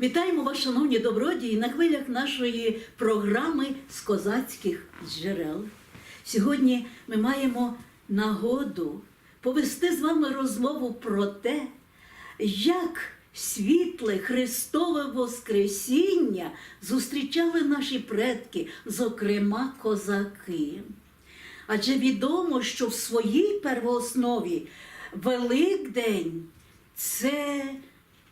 Вітаємо вас, шановні добродії, на хвилях нашої програми з козацьких джерел. Сьогодні ми маємо нагоду повести з вами розмову про те, як світле Христове Воскресіння зустрічали наші предки, зокрема козаки. Адже відомо, що в своїй первооснові Великдень це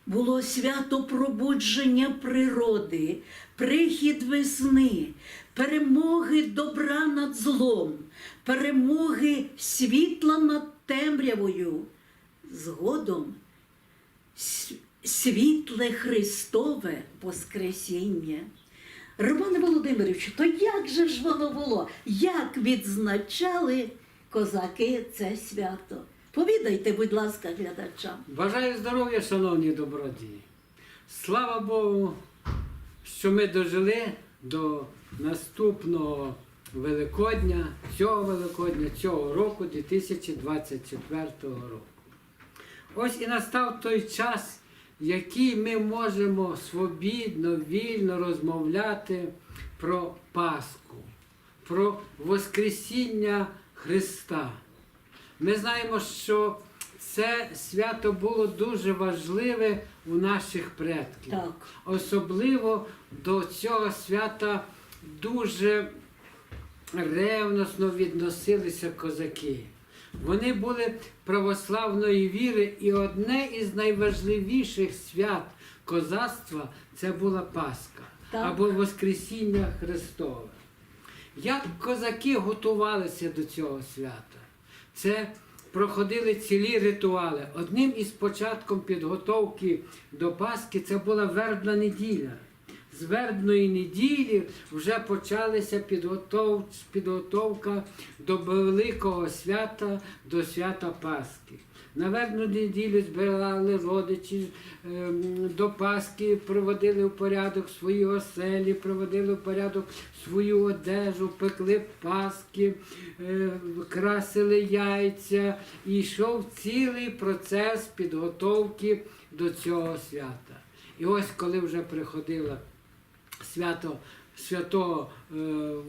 було свято пробудження природи, прихід весни, перемоги добра над злом, перемоги світла над темрявою. Згодом світле Христове Воскресіння. Романе Володимировичу, то як же ж воно було? Як відзначали козаки це свято? Повідайте, будь ласка, глядачам. Бажаю здоров'я, шановні добродії. Слава Богу, що ми дожили до наступного Великодня, цього Великодня, цього року, 2024 року. Ось і настав той час, який ми можемо свобідно, вільно розмовляти про Пасху, про Воскресіння Христа. Ми знаємо, що це свято було дуже важливе у наших предків. Так. Особливо до цього свята дуже ревносно відносилися козаки. Вони були православної віри, і одне із найважливіших свят козацтва це була Пасха Так. або Воскресіння Христове. Як козаки готувалися до цього свята? Це проходили цілі ритуали. Одним із початком підготовки до Пасхи це була вербна неділя. З вербної неділі вже почалася підготовка до великого свята, до свята Пасхи. На вербну неділю збирали родичі ем, до Пасхи, приводили в порядок свої оселі, приводили в порядок свою одежу, пекли паски, е, красили яйця. І йшов цілий процес підготовки до цього свята. І ось коли вже приходило свято Святого е,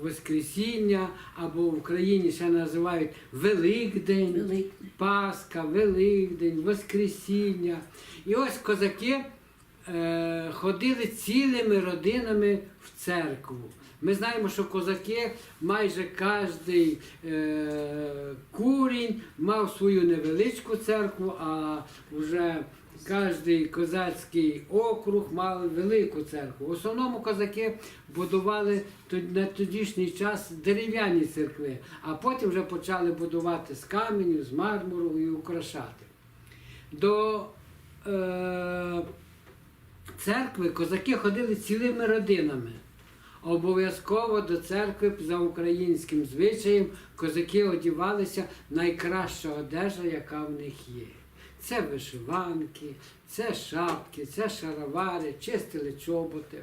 Воскресіння, або в Україні ще називають Великдень. Великдень. Пасха, Великдень, Воскресіння. І ось козаки е, ходили цілими родинами в церкву. Ми знаємо, що козаки майже кожний е, курінь мав свою невеличку церкву, а вже кожний козацький округ мав велику церкву. В основному козаки будували на тодішній час дерев'яні церкви, а потім вже почали будувати з каменю, з мармуру і украшати. До е, церкви козаки ходили цілими родинами. Обов'язково до церкви за українським звичаєм козаки одівалися найкраща одежа, яка в них є. Це вишиванки, це шапки, це шаровари, чистили чоботи.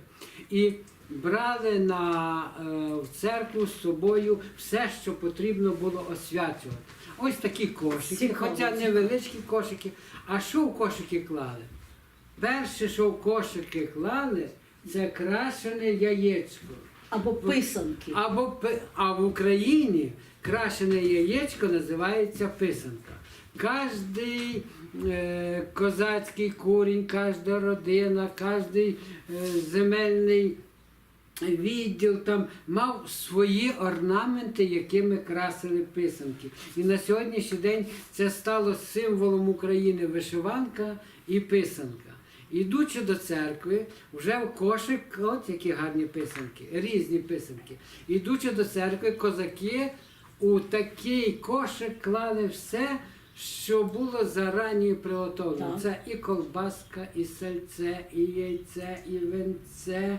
І брали на, е, в церкву з собою все, що потрібно було освячувати. Ось такі кошики, хоча невеличкі кошики. А що в кошики клали? Перше, що в кошики клали, це крашене яєчко. Або писанки. Або а в Україні крашене яєчко називається писанка. Кожний е, козацький курінь, кожна родина, кожний е, земельний відділ там мав свої орнаменти, якими красили писанки. І на сьогоднішній день це стало символом України вишиванка і писанка. Ідучи до церкви, вже в кошик, от які гарні писанки, різні писанки. Ідучи до церкви, козаки у такий кошик клали все, що було зарані приготовлено. Так. Це і колбаска, і сальце, і яйце, і венце,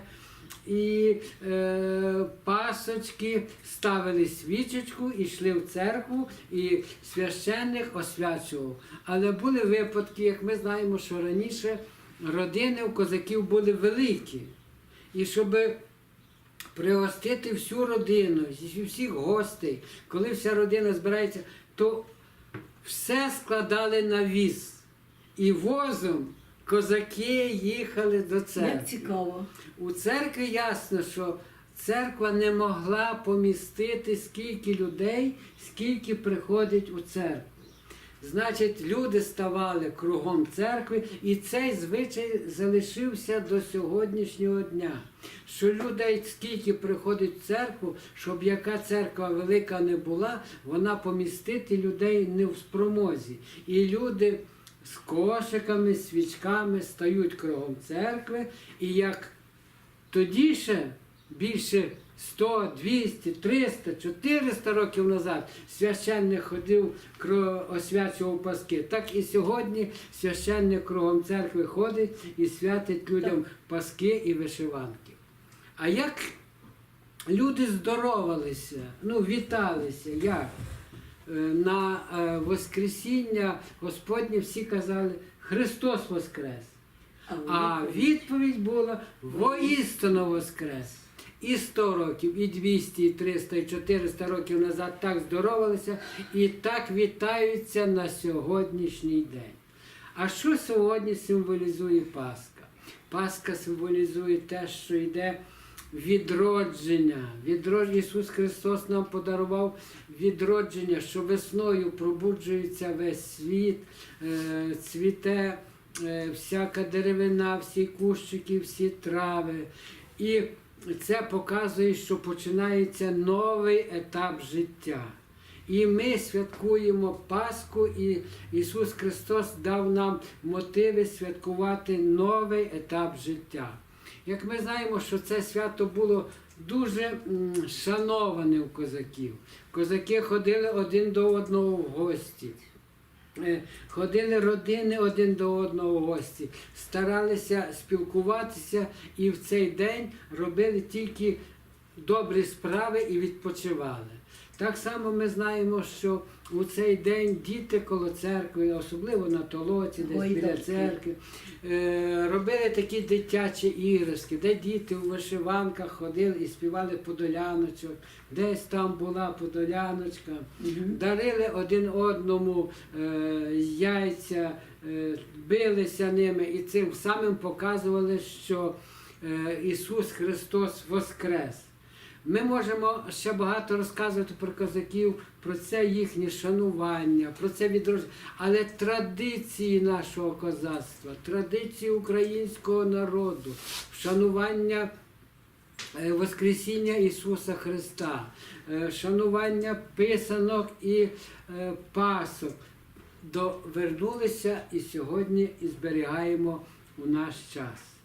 і е, пасочки, ставили свічечку, і йшли в церкву, і священник освячував. Але були випадки, як ми знаємо, що раніше родини у козаків були великі. І щоб пригостити всю родину, всіх гостей, коли вся родина збирається, то все складали на віз. І возом козаки їхали до церкви. Як цікаво. У церкві ясно, що церква не могла помістити скільки людей, скільки приходить у церкву. Значить, люди ставали кругом церкви, і цей звичай залишився до сьогоднішнього дня. Що людей скільки приходить в церкву, щоб яка церква велика не була, вона помістити людей не в спромозі. І люди з кошиками, свічками стають кругом церкви, і як тоді ще більше 100, 200, 300, 400 років назад священник ходив, освячував паски. Так і сьогодні священник кругом церкви ходить і святить людям паски і вишиванки. А як люди здоровалися, ну, віталися, як? Е, На е, Воскресіння Господнє всі казали Христос Воскрес. А відповідь була воістину воскрес. І 100 років, і 200, і 300, і 400 років назад так здоровалися і так вітаються на сьогоднішній день. А що сьогодні символізує Пасха? Пасха символізує те, що йде відродження. Відрод... Ісус Христос нам подарував відродження, що весною пробуджується весь світ, е, цвіте е, всяка деревина, всі кущики, всі трави. І це показує, що починається новий етап життя. І ми святкуємо Пасху, і Ісус Христос дав нам мотиви святкувати новий етап життя. Як ми знаємо, що це свято було дуже шановане у козаків. Козаки ходили один до одного в гості. Ходили родини один до одного в гості, старалися спілкуватися і в цей день робили тільки добрі справи і відпочивали. Так само ми знаємо, що у цей день діти коло церкви, особливо на толоці, десь біля церкви, е, робили такі дитячі іграшки, де діти у вишиванках ходили і співали подоляночок, десь там була подоляночка. Дарили один одному е, яйця, е, билися ними і цим самим показували, що Ісус Христос Воскрес. Ми можемо ще багато розказувати про козаків, про це їхнє шанування, про це відродження. Але традиції нашого козацтва, традиції українського народу, вшанування е, Воскресіння Ісуса Христа, е, шанування писанок і е, пасок довернулися і сьогодні і зберігаємо у наш час.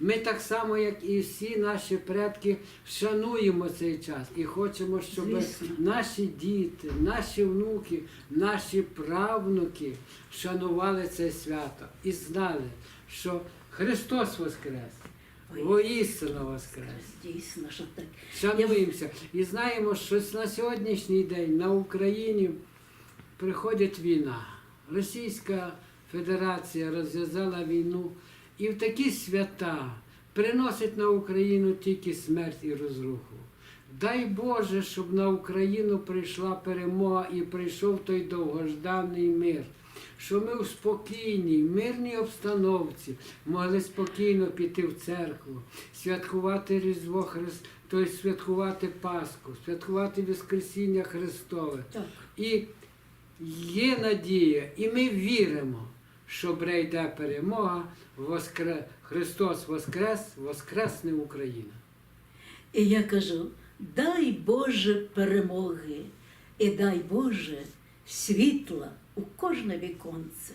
Ми так само, як і всі наші предки, шануємо цей час і хочемо, щоб Звісно. наші діти, наші внуки, наші правнуки шанували це свято і знали, що Христос Воскрес, воістину Воскрес. Дійсно, що так. Шануємося і знаємо, що на сьогоднішній день на Україні приходить війна. Російська Федерація розв'язала війну і в такі свята приносить на Україну тільки смерть і розруху. Дай Боже, щоб на Україну прийшла перемога і прийшов той довгожданий мир. Що ми в спокійній, мирній обстановці могли спокійно піти в церкву, святкувати Різдво Христ, тобто святкувати Пасху, святкувати Воскресіння Христове. Так. І є надія, і ми віримо, що прийде перемога, Воскре... Христос Воскрес, Воскресне Україна. І я кажу: дай Боже перемоги, і дай Боже світла у кожне віконце.